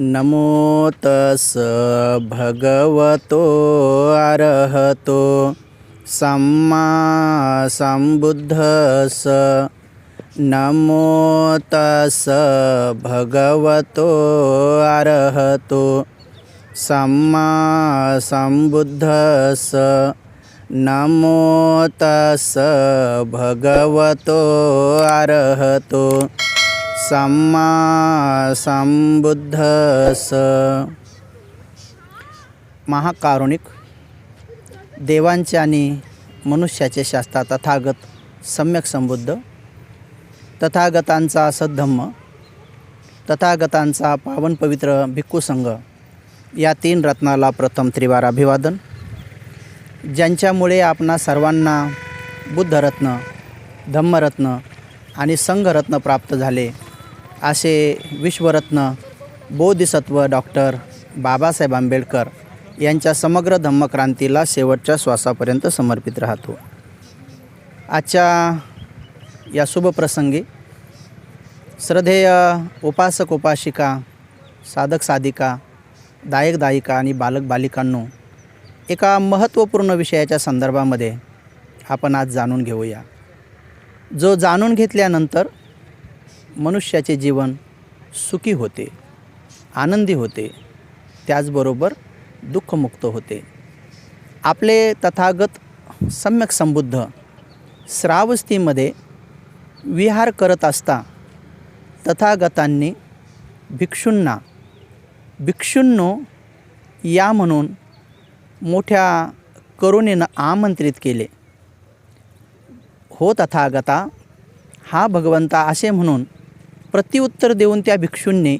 नमो तस भगवतो अरहतो सम्मा संबुद्धस नमो तस भगवतो अरहतो सम्मा संबुद्धस नमो तस भगवतो अरहतो सम्मा संबुद्धस महाकारुणिक देवांचे आणि मनुष्याचे शास्त्र तथागत सम्यक संबुद्ध तथागतांचा सद्धम्म तथागतांचा पावन पवित्र भिक्खूसंघ या तीन रत्नाला प्रथम त्रिवार अभिवादन ज्यांच्यामुळे आपणा सर्वांना बुद्धरत्न धम्मरत्न आणि संघरत्न प्राप्त झाले. असे विश्वरत्न बोधिसत्व डॉक्टर बाबासाहेब आंबेडकर यांच्या समग्र धम्मक्रांतीला शेवटच्या श्वासापर्यंत समर्पित राहतो. आजच्या या शुभप्रसंगी श्रद्धेय उपासक उपासिका साधक साधिका दायक दायिका आणि बालक बालिकांनो एका महत्त्वपूर्ण विषयाच्या संदर्भामध्ये आपण आज जाणून घेऊया. जो जाणून घेतल्यानंतर मनुष्याचे जीवन सुखी होते आनंदी होते त्याचबरोबर दुःखमुक्त होते. आपले तथागत सम्यक संबुद्ध श्रावस्तीमध्ये विहार करत असता तथागतांनी भिक्षूंना भिक्षूंनो या म्हणून मोठ्या करुणेनं आमंत्रित केले. हो तथागता हा भगवंता असे म्हणून प्रत्युत्तर देऊन त्या भिक्षूंनी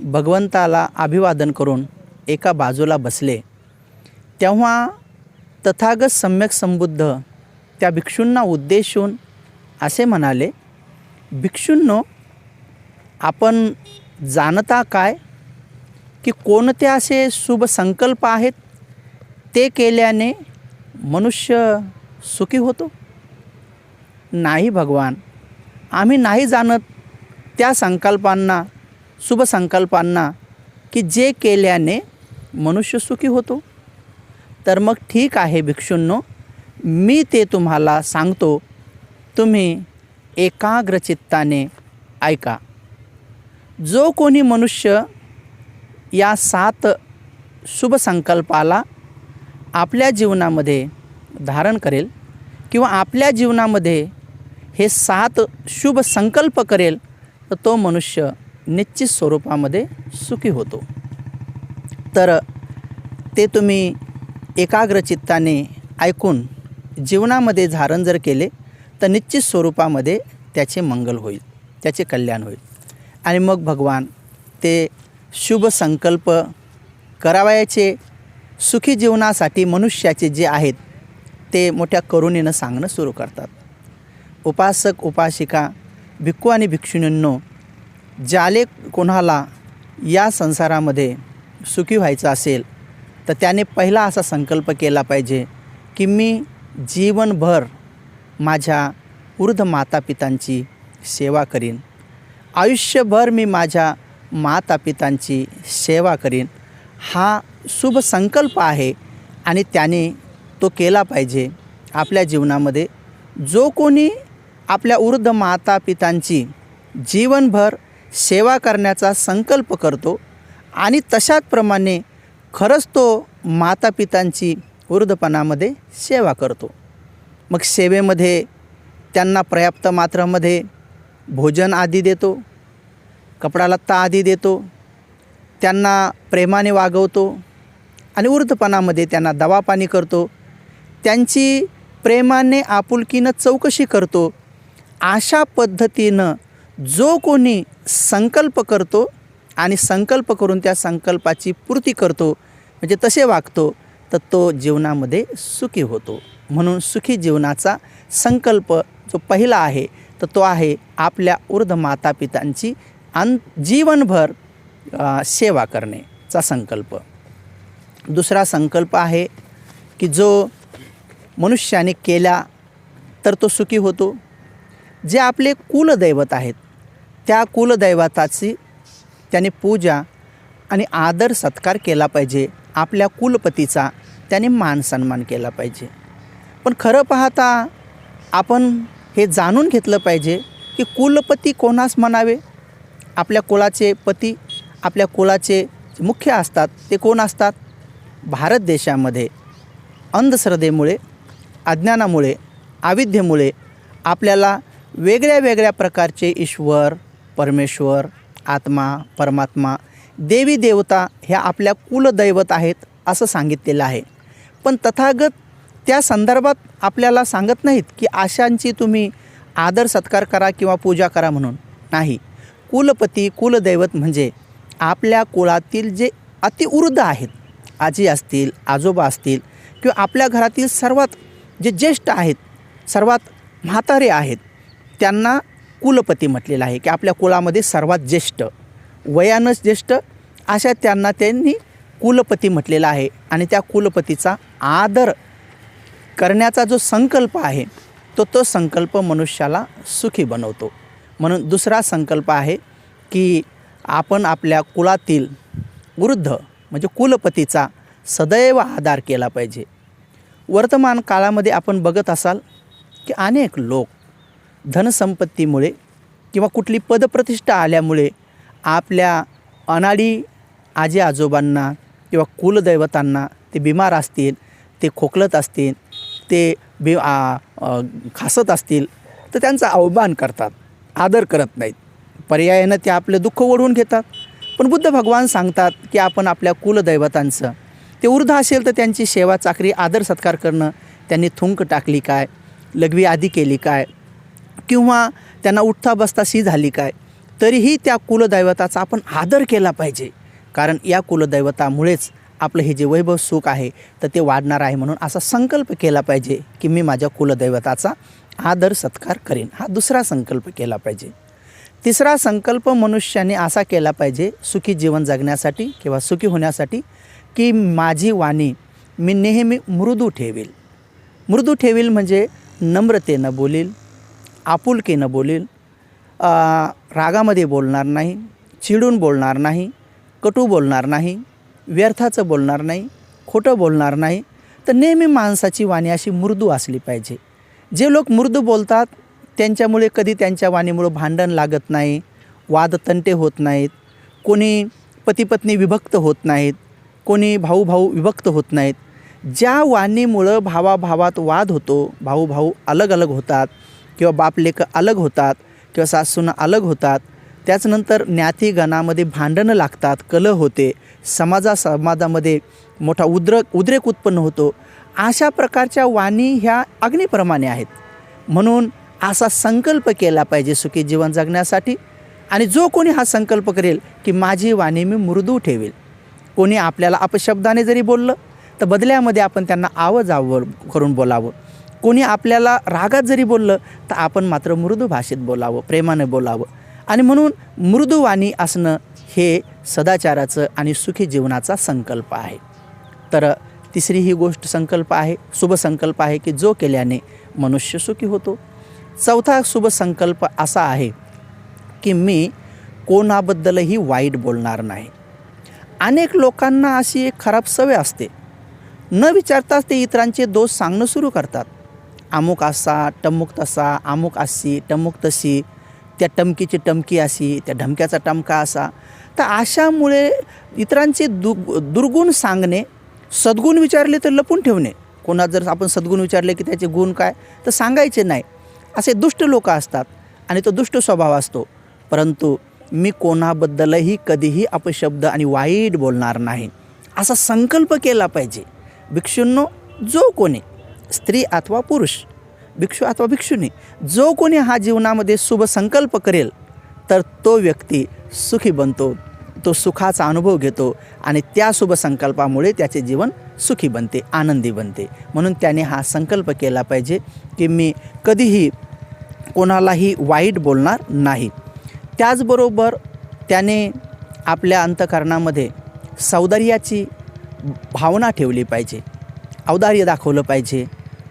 भगवंताला अभिवादन करून एका बाजूला बसले. तेव्हा तथागत सम्यक संबुद्ध त्या भिक्षूंना उद्देशून असे म्हणाले भिक्षूंनो आपण जाणता काय? की कोणते असे शुभ संकल्प आहेत? ते केल्याने मनुष्य सुखी होतो? नाही भगवान आम्ही नाही जाणत त्या संकल्पांना शुभ संकल्पांना की जे केल्याने मनुष्य सुखी होतो. तर मग ठीक आहे भिक्षूंनो मी ते तुम्हाला सांगतो. तुम्ही एकाग्रचित्ताने ऐका. जो कोणी मनुष्य या सात शुभ संकल्पाला आपल्या जीवनामध्ये धारण करेल किंवा आपल्या जीवनामध्ये हे सात शुभ संकल्प करेल तर तो मनुष्य निश्चित स्वरूपामध्ये सुखी होतो. तर ते तुम्ही एकाग्रचित्ताने ऐकून जीवनामध्ये धारण जर केले तर निश्चित स्वरूपामध्ये त्याचे मंगल होईल त्याचे कल्याण होईल. आणि मग भगवान ते शुभ संकल्प करावयाचे सुखी जीवनासाठी मनुष्याचे जे आहेत ते मोठ्या करुणेनं सांगणं सुरू करतात. उपासक उपासिका भिक्खू आणि भिक्षुणींनो ज्याले कोणाला या संसारामध्ये सुखी व्हायचं असेल तर त्याने पहिला असा संकल्प केला पाहिजे की मी जीवनभर माझ्या वृद्ध मातापितांची सेवा करीन. आयुष्यभर मी माझ्या मातापितांची सेवा करीन. हा शुभ संकल्प आहे आणि त्याने तो केला पाहिजे आपल्या जीवनामध्ये. जो कोणी आपल्या वृद्ध मातापितांची जीवनभर सेवा करण्याचा संकल्प करतो आणि तशाचप्रमाणे खरंच तो मातापितांची वृद्धपणामध्ये सेवा करतो. मग सेवेमध्ये त्यांना पर्याप्त मात्रामध्ये भोजन आधी देतो कपडा लत्ता आधी देतो त्यांना प्रेमाने वागवतो आणि वृद्धपणामध्ये त्यांना दवापाणी करतो. त्यांची प्रेमाने आपुलकीनं चौकशी करतो अशा पद्धतीनं जो कोणी संकल्प करतो आणि संकल्प करून त्या संकल्पाची पूर्ती करतो म्हणजे तसे वागतो तर तो जीवनामध्ये सुखी होतो. म्हणून सुखी जीवनाचा संकल्प जो पहिला आहे तर तो आहे आपल्या वृद्ध मातापितांची अन जीवनभर सेवा करण्याचा संकल्प. दुसरा संकल्प आहे की जो मनुष्याने केला तर तो सुखी होतो. जे आपले कुलदैवत आहेत त्या कुलदैवताची त्याने पूजा आणि आदर सत्कार केला पाहिजे. आपल्या कुलपतीचा त्याने मान सन्मान केला पाहिजे. पण खरं पाहता आपण हे जाणून घेतलं पाहिजे की कुलपती कोणास म्हणावे? आपल्या कुलाचे पती आपल्या कुलाचे मुख्य असतात ते कोण असतात? भारत देशामध्ये अंधश्रद्धेमुळे अज्ञानामुळे अविद्येमुळे आपल्याला वेगळ्या वेगळ्या प्रकारचे ईश्वर परमेश्वर आत्मा परमात्मा देवी देवता ह्या आपल्या कुलदैवत आहेत असं सांगितलेलं आहे. पण तथागत त्या संदर्भात आपल्याला सांगत नाहीत की आशांची तुम्ही आदर सत्कार करा किंवा पूजा करा म्हणून. नाही. कुलपती कुलदैवत म्हणजे आपल्या कुळातील जे अतिवृद्ध आहेत आजी असतील आजोबा असतील किंवा आपल्या घरातील सर्वात जे ज्येष्ठ आहेत सर्वात म्हातारे आहेत त्यांना कुलपती म्हटलेलं आहे की आपल्या कुळामध्ये सर्वात ज्येष्ठ वयानंच ज्येष्ठ अशा त्यांना त्यांनी कुलपती म्हटलेला आहे. आणि त्या कुलपतीचा आदर करण्याचा जो संकल्प आहे तो तो संकल्प मनुष्याला सुखी बनवतो. म्हणून दुसरा संकल्प आहे की आपण आपल्या कुळातील वृद्ध म्हणजे कुलपतीचा सदैव आधार केला पाहिजे. वर्तमान काळामध्ये आपण बघत असाल की अनेक लोक धनसंपत्तीमुळे किंवा कुठली पदप्रतिष्ठा आल्यामुळे आपल्या अनाडी आजी आजोबांना किंवा कुलदैवतांना ते बिमार असतील ते खोकलत असतील ते बि खासत असतील तर त्यांचा अवमान करतात आदर करत नाहीत. पर्यायानं ते आपलं दुःख ओढवून घेतात. पण बुद्ध भगवान सांगतात की आपण आपल्या कुलदैवतांचं ते वृद्ध असेल तर त्यांची सेवा चाकरी आदर सत्कार करणं त्यांनी थुंक टाकली काय लघवी आदी केली काय किंवा त्यांना उठता बसता झाली काय तरीही त्या कुलदैवताचा आपण आदर केला पाहिजे. कारण या कुलदैवतामुळेच आपलं हे जे वैभव सुख आहे तर ते वाढणार आहे म्हणून असा संकल्प केला पाहिजे की मी माझ्या कुलदैवताचा आदर सत्कार करेन. हा दुसरा संकल्प केला पाहिजे. तिसरा संकल्प मनुष्याने असा केला पाहिजे सुखी जीवन जगण्यासाठी किंवा सुखी होण्यासाठी की माझी वाणी मी नेहमी मृदू ठेवील. मृदू ठेवील म्हणजे नम्रतेनं बोलील आपुलकीनं बोलील. रागामध्ये बोलणार नाही चिडून बोलणार नाही कटू बोलणार नाही व्यर्थाचं बोलणार नाही खोटं बोलणार नाही तर नेहमी माणसाची वाणी अशी मृदू असली पाहिजे. जे लोक मृदू बोलतात त्यांच्यामुळे कधी त्यांच्या वाणीमुळं भांडण लागत नाही वादतंटे होत नाहीत कोणी पतीपत्नी विभक्त होत नाहीत कोणी भाऊ भाऊ विभक्त होत नाहीत. ज्या वाणीमुळं भावाभावात वाद होतो भाऊ भाऊ अलग अलग होतात किंवा बाप लेख अलग होतात किंवा सासूनं अलग होतात त्याचनंतर ज्ञातीगणामध्ये भांडणं लागतात कलह होते समाजा समाजामध्ये मोठा उद्रक उद्रेक उत्पन्न होतो. अशा प्रकारच्या वाणी ह्या अग्निप्रमाणे आहेत. म्हणून असा संकल्प केला पाहिजे सुखी जीवन जगण्यासाठी आणि जो कोणी हा संकल्प करेल की माझी वाणी मी मृदू ठेवेल. कोणी आपल्याला अपशब्दाने जरी बोललं तर बदल्यामध्ये आपण त्यांना आवज आव करून बोलावं. कोणी आपल्याला रागात जरी बोललं तर आपण मात्र मृदू भाषेत बोलावं प्रेमाने बोलावं. आणि म्हणून मृदूवाणी असणं हे सदाचाराचं आणि सुखी जीवनाचा संकल्प आहे. तर तिसरी ही गोष्ट संकल्प आहे शुभ संकल्प आहे की जो केल्याने मनुष्य सुखी होतो. चौथा शुभ संकल्प असा आहे की मी कोणाबद्दलही वाईट बोलणार नाही. अनेक लोकांना अशी एक खराब सवय असते. न विचारताच ते इतरांचे दोष सांगणं सुरू करतात. अमुक असा टमुक तसा अमुक असी टमुक तशी त्या टमकीची टमकी अशी त्या ढमक्याचा टमका असा. तर अशामुळे इतरांचे दु दुर्गुण सांगणे सद्गुण विचारले तर लपून ठेवणे. कोणा जर आपण सद्गुण विचारले की त्याचे गुण काय तर सांगायचे नाही. असे दुष्ट लोक असतात आणि तो दुष्ट स्वभाव असतो. परंतु मी कोणाबद्दलही कधीही अपशब्द आणि वाईट बोलणार नाही. असा संकल्प केला पाहिजे. भिक्षूंनो जो कोणी स्त्री अथवा पुरुष भिक्षू अथवा भिक्षुनी जो कोणी हा जीवनामध्ये शुभ संकल्प करेल तर तो व्यक्ती सुखी बनतो तो सुखाचा अनुभव घेतो आणि त्या शुभ संकल्पामुळे त्याचे जीवन सुखी बनते आनंदी बनते. म्हणून त्याने हा संकल्प केला पाहिजे की मी कधीही कोणालाही वाईट बोलणार नाही. त्याचबरोबर त्याने आपल्या अंतकरणामध्ये सौंदर्याची भावना ठेवली पाहिजे. औदार्य दाखवलं पाहिजे.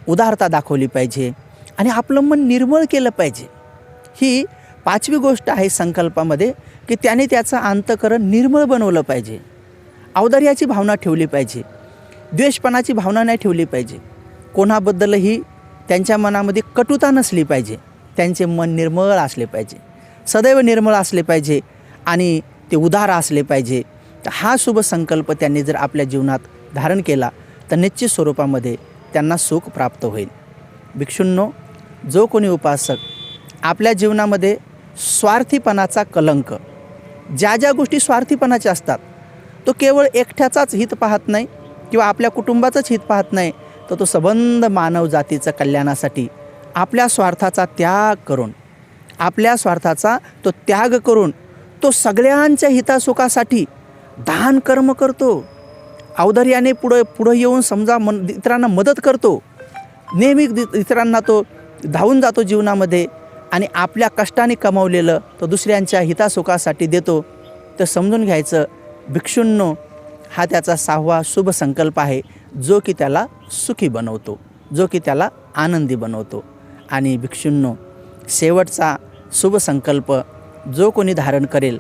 उदारता दाखवली पाहिजे आणि आपलं मन निर्मळ केलं पाहिजे. ही पाचवी गोष्ट आहे संकल्पामध्ये की त्याने त्याचं अंतकरण निर्मळ बनवलं पाहिजे. औदार्याची भावना ठेवली पाहिजे. द्वेषपणाची भावना नाही ठेवली पाहिजे. कोणाबद्दलही त्यांच्या मनामध्ये कटुता नसली पाहिजे. त्यांचे मन निर्मळ असले पाहिजे. सदैव निर्मळ असले पाहिजे आणि ते उदार असले पाहिजे. तर हा शुभ संकल्प त्यांनी जर आपल्या जीवनात धारण केला तर निश्चित स्वरूपामध्ये त्यांना सुख प्राप्त होईल. भिक्षूंनो जो कोणी उपासक आपल्या जीवनामध्ये स्वार्थीपणाचा कलंक ज्या ज्या गोष्टी स्वार्थीपणाच्या असतात तो केवळ एकट्याचाच हित पाहत नाही किंवा आपल्या कुटुंबाचंच हित पाहत नाही तर तो सबंध मानव जातीचं कल्याणासाठी आपल्या स्वार्थाचा त्याग करून आपल्या स्वार्थाचा तो त्याग करून तो सगळ्यांच्या हितासुखासाठी दान कर्म करतो. औदार्याने पुढं पुढं येऊन समजा मन इतरांना मदत करतो. नेहमी दि- इतरांना तो धावून जातो जीवनामध्ये आणि आपल्या कष्टाने कमावलेलं तो दुसऱ्यांच्या हितासुखासाठी देतो. तर समजून घ्यायचं भिक्षूंनो हा त्याचा सहावा शुभ संकल्प आहे जो की त्याला सुखी बनवतो जो की त्याला आनंदी बनवतो. आणि भिक्षूंनो शेवटचा शुभ संकल्प जो कोणी धारण करेल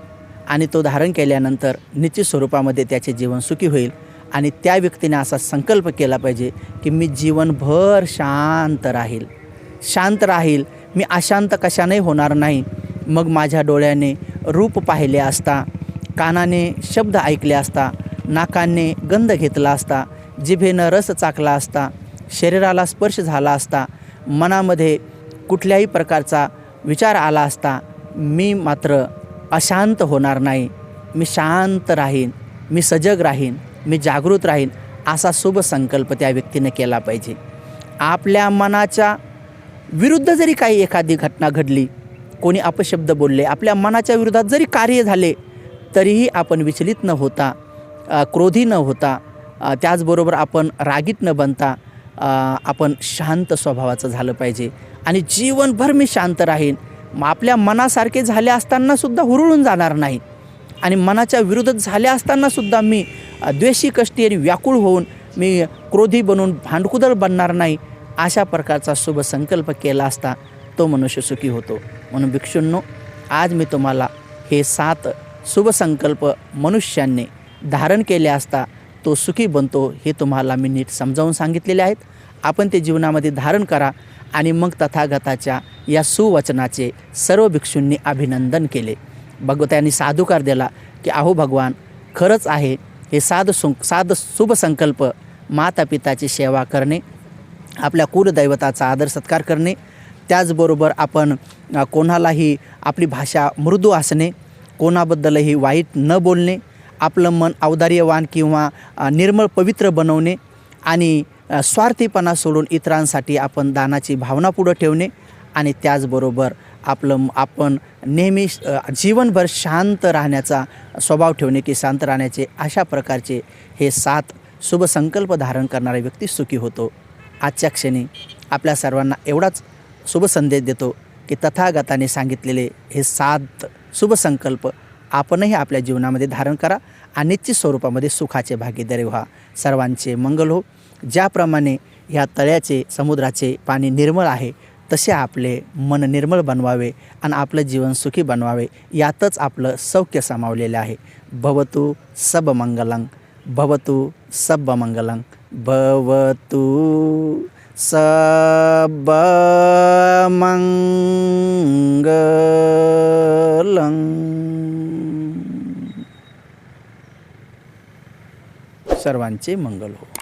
आणि तो धारण केल्यानंतर निश्चित स्वरूपामध्ये त्याचे जीवन सुखी होईल आणि त्या व्यक्तीने असा संकल्प केला पाहिजे की मी जीवनभर शांत राहील. शांत राहील. मी अशांत कशाने होणार नाही. मग माझ्या डोळ्याने रूप पाहिले असता कानाने शब्द ऐकले असता नाकाने गंध घेतला असता जिभेनं रस चाकला असता शरीराला स्पर्श झाला असता मनामध्ये कुठल्याही प्रकारचा विचार आला असता मी मात्र अशांत होणार नाही. मी शांत राहीन. मी सजग राहीन. मी जागृत राहीन असा शुभ संकल्प त्या व्यक्तीने केला पाहिजे. आपल्या मनाच्या विरुद्ध जरी काही एखादी घटना घडली कोणी अपशब्द बोलले आपल्या मनाच्या विरोधात जरी कार्य झाले तरीही आपण विचलित न होता क्रोधी न होता त्याचबरोबर आपण रागीत न बनता आपण शांत स्वभावाचं झालं पाहिजे. आणि जीवनभर मी शांत राहीन. मग आपल्या मनासारखे झाले असतानासुद्धा हुरळून जाणार नाही. आणि मनाच्या विरुद्ध झाल्या असतानासुद्धा मी द्वेषी कष्टी आणि व्याकुळ होऊन मी क्रोधी बनून भांडकुदळ बनणार नाही अशा प्रकारचा शुभ संकल्प केला असता तो मनुष्य सुखी होतो. म्हणून भिक्षूंनो आज मी तुम्हाला हे सात शुभ संकल्प मनुष्यांनी धारण केले असता तो सुखी बनतो हे तुम्हाला मी नीट समजावून सांगितलेले आहेत. आपण ते जीवनामध्ये धारण करा आणि मग तथागताच्या या सुवचनाचे सर्व भिक्षूंनी अभिनंदन केले. भगवत्यांनी साधुकार दिला की अहो भगवान खरंच आहे हे साध सु साध शुभ संकल्प माता पिताची सेवा करणे आपल्या कुलदैवताचा आदर सत्कार करणे त्याचबरोबर आपण कोणालाही आपली भाषा मृदू असणे कोणाबद्दलही वाईट न बोलणे आपलं मन औदार्यवान किंवा निर्मळ पवित्र बनवणे आणि स्वार्थीपणा सोडून इतरांसाठी आपण दानाची भावना पुढं ठेवणे आणि त्याचबरोबर आपलं आपण नेहमी जीवनभर शांत राहण्याचा स्वभाव ठेवणे की शांत राहण्याचे अशा प्रकारचे हे सात शुभ संकल्प धारण करणारा व्यक्ती सुखी होतो. आजच्या क्षणी आपल्या सर्वांना एवढाच शुभ संदेश देतो की तथागताने सांगितलेले हे सात शुभ संकल्प आपणही आपल्या जीवनामध्ये धारण करा आणि निश्चित स्वरूपामध्ये सुखाचे भागीदारी व्हा. सर्वांचे मंगल हो. ज्याप्रमाणे ह्या तळ्याचे समुद्राचे पाणी निर्मळ आहे तसे आपले मन निर्मळ बनवावे आणि आपलं जीवन सुखी बनवावे. यातच आपलं सौख्य सामावलेलं आहे. भवतु सबमंगलं भवतु सबमंगलं भवतु सबमंगलं सर्वांचे मंगल हो.